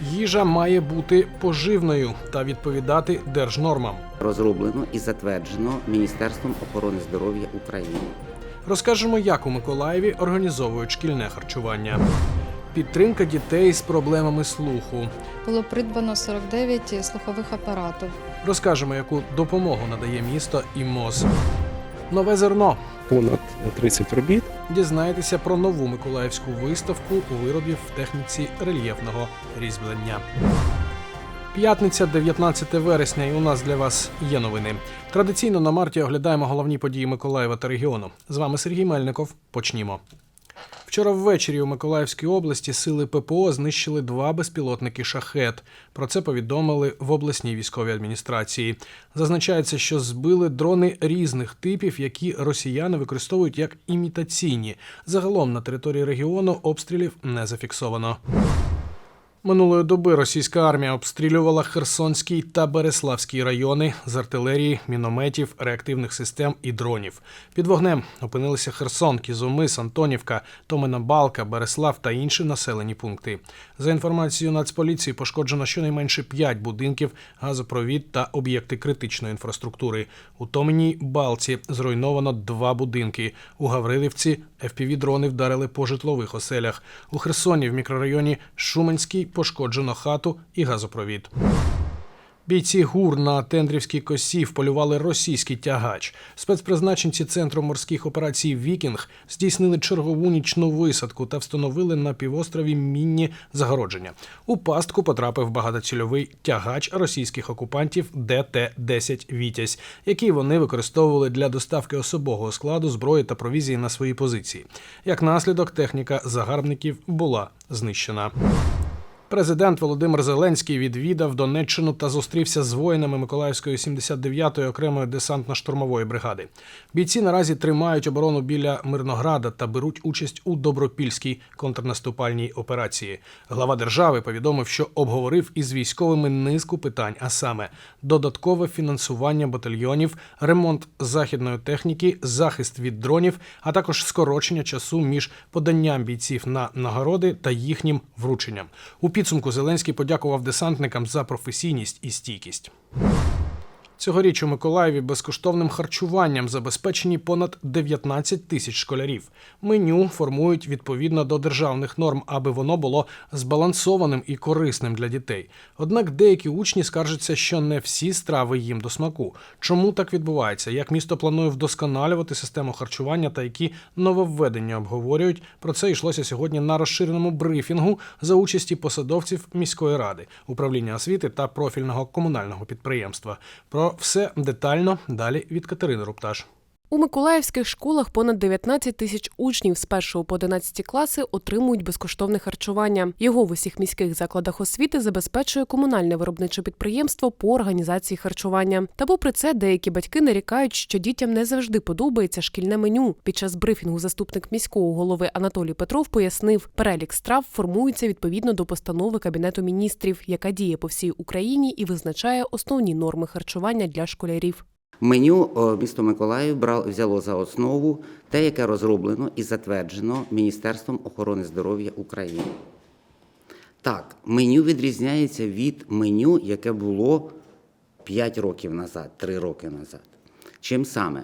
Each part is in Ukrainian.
Їжа має бути поживною та відповідати держнормам. розроблено і затверджено Міністерством охорони здоров'я України. Розкажемо, як у Миколаєві організовують шкільне харчування. Підтримка дітей з проблемами слуху. Було придбано 49 слухових апаратів. Розкажемо, яку допомогу надає місто і МОЗ. Нове зерно. понад 30 робіт. Дізнаєтеся про нову миколаївську виставку виробів в техніці рельєфного різьблення. П'ятниця, 19 вересня, і у нас для вас є новини. Традиційно на марті оглядаємо головні події Миколаєва та регіону. З вами Сергій Мельников. Почнімо. Вчора ввечері у Миколаївській області сили ППО знищили два безпілотники шахет. Про це повідомили в обласній військовій адміністрації. Зазначається, що збили дрони різних типів, які росіяни використовують як імітаційні. Загалом на території регіону обстрілів не зафіксовано. Минулої доби російська армія обстрілювала Херсонський та Береславський райони з артилерії, мінометів, реактивних систем і дронів. Під вогнем опинилися Херсон, Кізумис, Антонівка, Томина Балка, Береслав та інші населені пункти. За інформацією Нацполіції, пошкоджено щонайменше 5 будинків, газопровід та об'єкти критичної інфраструктури. У Томиній Балці зруйновано два будинки. У Гаврилівці FPV-дрони вдарили по житлових оселях. У Херсоні в мікрорайоні Шуменський пошкоджено хату і газопровід. Бійці ГУР на Тендрівській косі вполювали російський тягач. Спецпризначенці Центру морських операцій Вікінг здійснили чергову нічну висадку та встановили на півострові мінні загородження. У пастку потрапив багатоцільовий тягач російських окупантів ДТ-10 Вітязь, який вони використовували для доставки особового складу зброї та провізії на свої позиції. Як наслідок, техніка загарбників була знищена. Президент Володимир Зеленський відвідав Донеччину та зустрівся з воїнами Миколаївської 79-ї окремої десантно-штурмової бригади. Бійці наразі тримають оборону біля Мирнограда та беруть участь у добропільській контрнаступальній операції. Глава держави повідомив, що обговорив із військовими низку питань, а саме додаткове фінансування батальйонів, ремонт західної техніки, захист від дронів, а також скорочення часу між поданням бійців на нагороди та їхнім врученням. У підсумку Зеленський подякував десантникам за професійність і стійкість. Цьогоріч у Миколаєві безкоштовним харчуванням забезпечені понад 19 тисяч школярів. Меню формують відповідно до державних норм, аби воно було збалансованим і корисним для дітей. Однак деякі учні скаржаться, що не всі страви їм до смаку. Чому так відбувається? Як місто планує вдосконалювати систему харчування та які нововведення обговорюють? Про це йшлося сьогодні на розширеному брифінгу за участі посадовців міської ради, управління освіти та профільного комунального підприємства. Про все детально далі від Катерини Рупташ. У миколаївських школах понад 19 тисяч учнів з 1 по 11 класи отримують безкоштовне харчування. Його в усіх міських закладах освіти забезпечує комунальне виробниче підприємство по організації харчування. Та попри це, деякі батьки нарікають, що дітям не завжди подобається шкільне меню. Під час брифінгу заступник міського голови Анатолій Петров пояснив, перелік страв формується відповідно до постанови Кабінету міністрів, яка діє по всій Україні і визначає основні норми харчування для школярів. Меню місто Миколаїв взяло за основу те, яке розроблено і затверджено Міністерством охорони здоров'я України. Так, меню відрізняється від меню, яке було 5 років назад, 3 роки назад. Чим саме?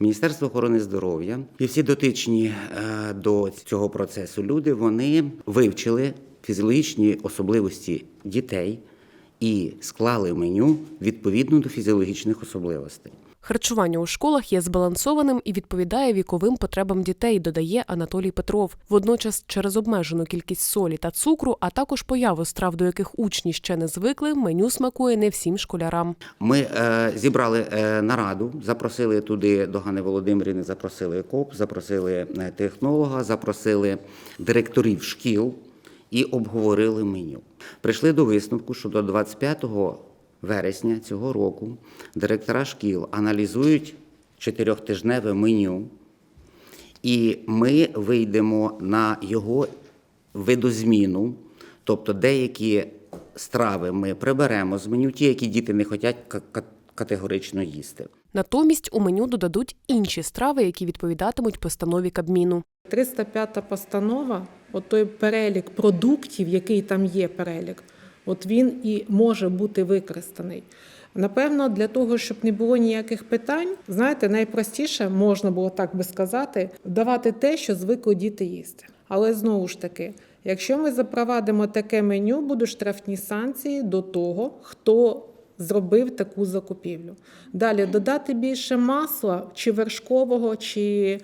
Міністерство охорони здоров'я і всі дотичні е, до цього процесу люди вони вивчили фізіологічні особливості дітей і склали меню відповідно до фізіологічних особливостей. Харчування у школах є збалансованим і відповідає віковим потребам дітей, додає Анатолій Петров. Водночас, через обмежену кількість солі та цукру, а також появу страв, до яких учні ще не звикли, меню смакує не всім школярам. Ми е, зібрали е, нараду, запросили туди до Гани Володимирівни, запросили КОП, запросили е, технолога, запросили директорів шкіл і обговорили меню. Прийшли до висновку, що до 25 вересня цього року директора шкіл аналізують чотирьохтижневе меню, і ми вийдемо на його видозміну, тобто деякі страви ми приберемо з меню, ті, які діти не хочуть ка- ка- категорично їсти. Натомість у меню додадуть інші страви, які відповідатимуть постанові Кабміну. 305 постанова, от той перелік продуктів, який там є перелік, от він і може бути використаний. Напевно, для того, щоб не було ніяких питань, знаєте, найпростіше можна було так би сказати, давати те, що звикли діти їсти. Але знову ж таки, якщо ми запровадимо таке меню, будуть штрафні санкції до того, хто зробив таку закупівлю. Далі додати більше масла, чи вершкового, чи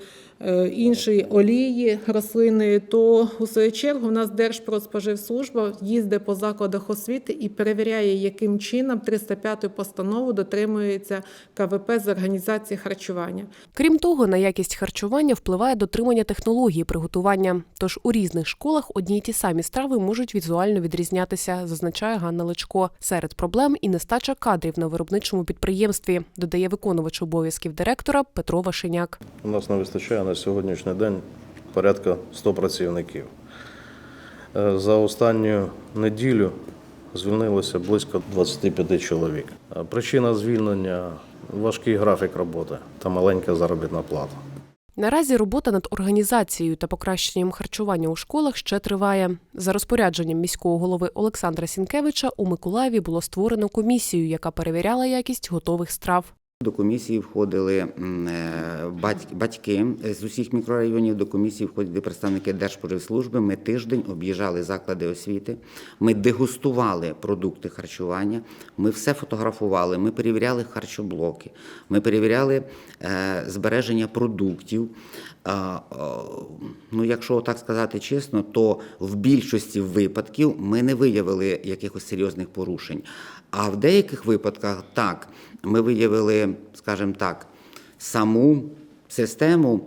іншої олії рослинної, то у свою чергу у нас Держпродспоживслужба їздить по закладах освіти і перевіряє, яким чином 305 постанову дотримується КВП з організації харчування. Крім того, на якість харчування впливає дотримання технології приготування. Тож у різних школах одні й ті самі страви можуть візуально відрізнятися, зазначає Ганна Личко. Серед проблем і нестача кадрів на виробничому підприємстві, додає виконувач обов'язків директора Петро Вашеняк. У нас не вистачає на сьогоднішній день порядка 100 працівників. Е, За останню неділю звільнилося близько 25 чоловік. Е, Причина звільнення важкий графік роботи та маленька заробітна плата. Наразі робота над організацією та покращенням харчування у школах ще триває. За розпорядженням міського голови Олександра Сінкевича у Миколаєві було створено комісію, яка перевіряла якість готових страв. До комісії входили е, бать- батьки з усіх мікрорайонів. До комісії входили представники Держпоживслужби. Ми тиждень об'їжджали заклади освіти. Ми дегустували продукти харчування. Ми все фотографували. Ми перевіряли харчоблоки. Ми перевіряли е, збереження продуктів. А, Ну, якщо так сказати чесно, то в більшості випадків ми не виявили якихось серйозних порушень. А в деяких випадках так, ми виявили, скажімо так, саму систему,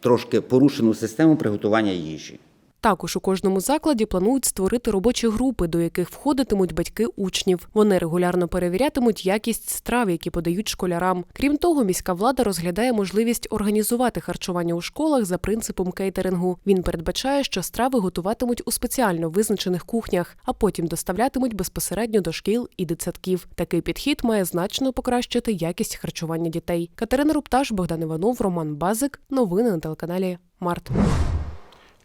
трошки порушену систему приготування їжі. Також у кожному закладі планують створити робочі групи, до яких входитимуть батьки учнів. Вони регулярно перевірятимуть якість страв, які подають школярам. Крім того, міська влада розглядає можливість організувати харчування у школах за принципом кейтерингу. Він передбачає, що страви готуватимуть у спеціально визначених кухнях, а потім доставлятимуть безпосередньо до шкіл і дитсадків. Такий підхід має значно покращити якість харчування дітей. Катерина Рупташ, Богдан Іванов, Роман Базик. Новини на телеканалі Март.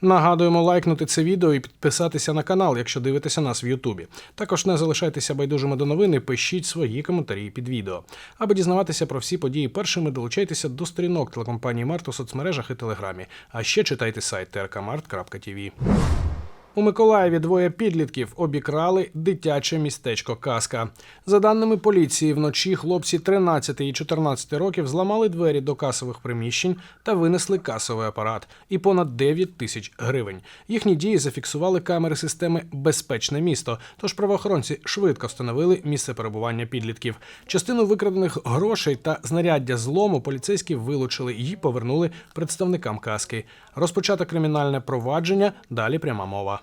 Нагадуємо лайкнути це відео і підписатися на канал, якщо дивитеся нас в Ютубі. Також не залишайтеся байдужими до новини, пишіть свої коментарі під відео. Аби дізнаватися про всі події першими, долучайтеся до сторінок телекомпанії Март у соцмережах і Телеграмі. А ще читайте сайт trkmart.tv. У Миколаєві двоє підлітків обікрали дитяче містечко Казка. За даними поліції, вночі хлопці 13 і 14 років зламали двері до касових приміщень та винесли касовий апарат і понад 9 тисяч гривень. Їхні дії зафіксували камери системи Безпечне місто. Тож правоохоронці швидко встановили місце перебування підлітків. Частину викрадених грошей та знаряддя злому поліцейські вилучили і повернули представникам казки. Розпочато кримінальне провадження. Далі пряма мова.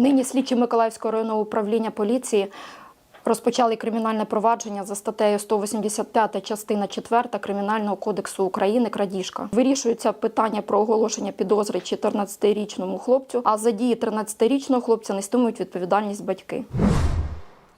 Нині слідчі Миколаївського районного управління поліції розпочали кримінальне провадження за статтею 185 частина 4 Кримінального кодексу України крадіжка. Вирішується питання про оголошення підозри 14-річному хлопцю, а за дії 13-річного хлопця нестимуть відповідальність батьки.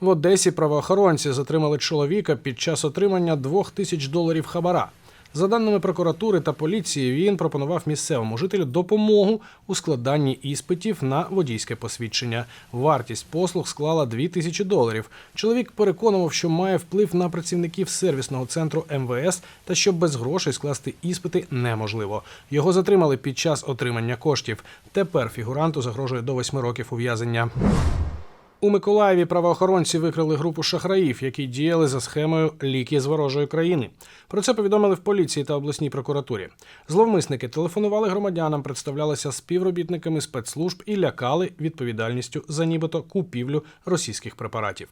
В Одесі правоохоронці затримали чоловіка під час отримання двох тисяч доларів хабара. За даними прокуратури та поліції, він пропонував місцевому жителю допомогу у складанні іспитів на водійське посвідчення. Вартість послуг склала 2 тисячі доларів. Чоловік переконував, що має вплив на працівників сервісного центру МВС та що без грошей скласти іспити неможливо. Його затримали під час отримання коштів. Тепер фігуранту загрожує до 8 років ув'язнення. У Миколаєві правоохоронці викрили групу шахраїв, які діяли за схемою ліки з ворожої країни. Про це повідомили в поліції та обласній прокуратурі. Зловмисники телефонували громадянам, представлялися співробітниками спецслужб і лякали відповідальністю за нібито купівлю російських препаратів.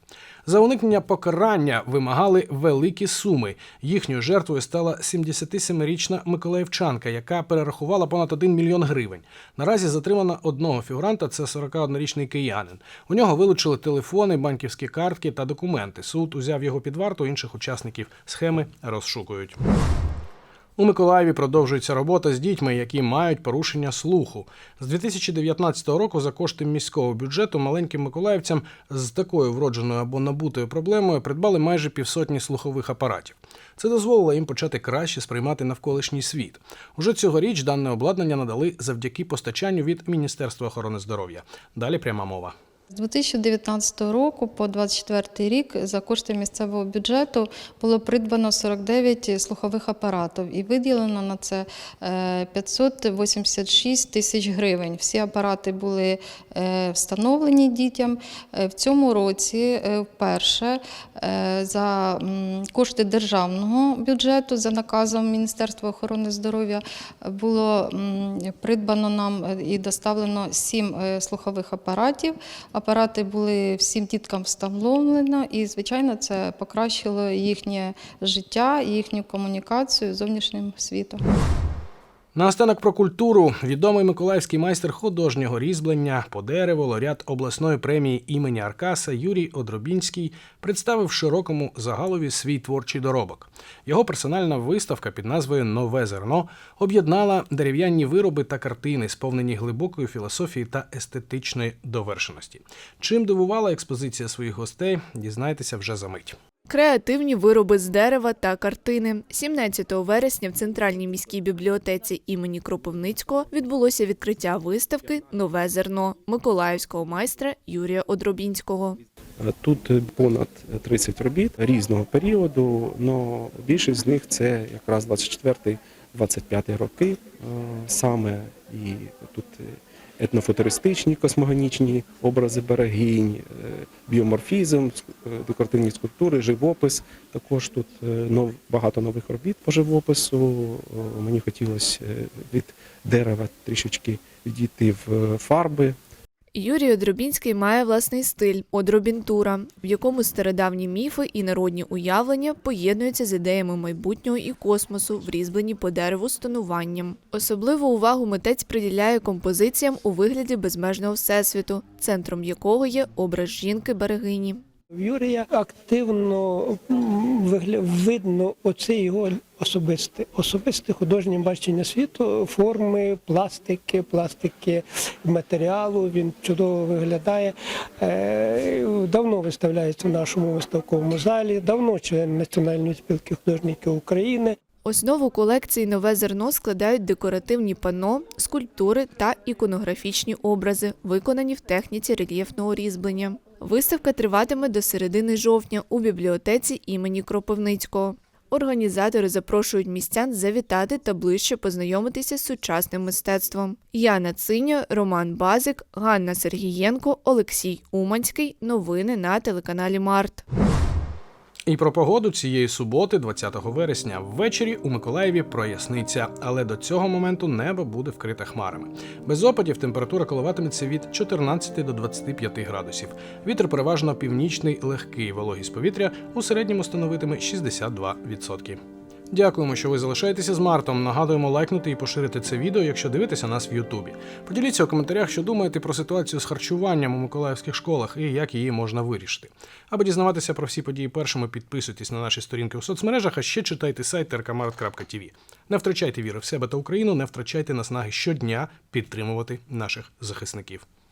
За уникнення покарання вимагали великі суми. Їхньою жертвою стала 77-річна миколаївчанка, яка перерахувала понад 1 мільйон гривень. Наразі затримано одного фігуранта, це 41-річний киянин. У нього вилучили телефони, банківські картки та документи. Суд узяв його під варту, інших учасників схеми розшукують. У Миколаєві продовжується робота з дітьми, які мають порушення слуху. З 2019 року за кошти міського бюджету маленьким миколаївцям з такою вродженою або набутою проблемою придбали майже півсотні слухових апаратів. Це дозволило їм почати краще сприймати навколишній світ. Уже цьогоріч дане обладнання надали завдяки постачанню від Міністерства охорони здоров'я. Далі пряма мова. З 2019 року по 2024 рік за кошти місцевого бюджету було придбано 49 слухових апаратів і виділено на це е, 586 тисяч гривень. Всі апарати були е, встановлені дітям. Е, В цьому році е, вперше е, за кошти державного бюджету за наказом Міністерства охорони здоров'я було придбано нам е, і доставлено сім е, слухових апаратів. Апарати були всім діткам встановлено, і, звичайно, це покращило їхнє життя, їхню комунікацію з зовнішнім світом. Наостанок про культуру відомий миколаївський майстер художнього різьблення по дереву, лауреат обласної премії імені Аркаса Юрій Одробінський представив широкому загалові свій творчий доробок. Його персональна виставка під назвою Нове зерно об'єднала дерев'яні вироби та картини, сповнені глибокої філософії та естетичної довершеності. Чим дивувала експозиція своїх гостей, дізнайтеся вже за мить. Креативні вироби з дерева та картини. 17 вересня в центральній міській бібліотеці імені Кропивницького відбулося відкриття виставки Нове зерно Миколаївського майстра Юрія Одробінського. Тут е, понад 30 робіт різного періоду, але більшість з них це якраз 24-25 роки. Е, Саме і тут е, етнофутуристичні космогонічні образи берегинь, е, біоморфізм, е, декоративні скульптури, живопис. Також тут е, багато нових робіт по живопису. Мені хотілося від дерева трішечки відійти в фарби. Юрій Одробінський має власний стиль одробінтура, в якому стародавні міфи і народні уявлення поєднуються з ідеями майбутнього і космосу, врізблені по дереву стануванням. Особливу увагу митець приділяє композиціям у вигляді безмежного всесвіту, центром якого є образ жінки берегині. В Юрія активно видно оце його особисте, особисте художнє бачення світу, форми, пластики, пластики матеріалу. Він чудово виглядає. Е, Давно виставляється в нашому виставковому залі, давно член Національної спілки художників України. Основу колекції нове зерно складають декоративні панно, скульптури та іконографічні образи, виконані в техніці рельєфного різьблення. Виставка триватиме до середини жовтня у бібліотеці імені Кропивницького. Організатори запрошують містян завітати та ближче познайомитися з сучасним мистецтвом. Яна Циня, Роман Базик, Ганна Сергієнко, Олексій Уманський. Новини на телеканалі Март. І про погоду цієї суботи, 20 вересня, ввечері у Миколаєві проясниться, але до цього моменту небо буде вкрите хмарами. Без опадів температура коливатиметься від 14 до 25 градусів. Вітер переважно північний, легкий, вологість повітря у середньому становитиме 62%. Дякуємо, що ви залишаєтеся з Мартом. Нагадуємо лайкнути і поширити це відео, якщо дивитеся нас в Ютубі. Поділіться у коментарях, що думаєте про ситуацію з харчуванням у миколаївських школах і як її можна вирішити. Аби дізнаватися про всі події першими, підписуйтесь на наші сторінки у соцмережах, а ще читайте сайт rkmart.tv. Не втрачайте віри в себе та Україну, не втрачайте наснаги щодня підтримувати наших захисників.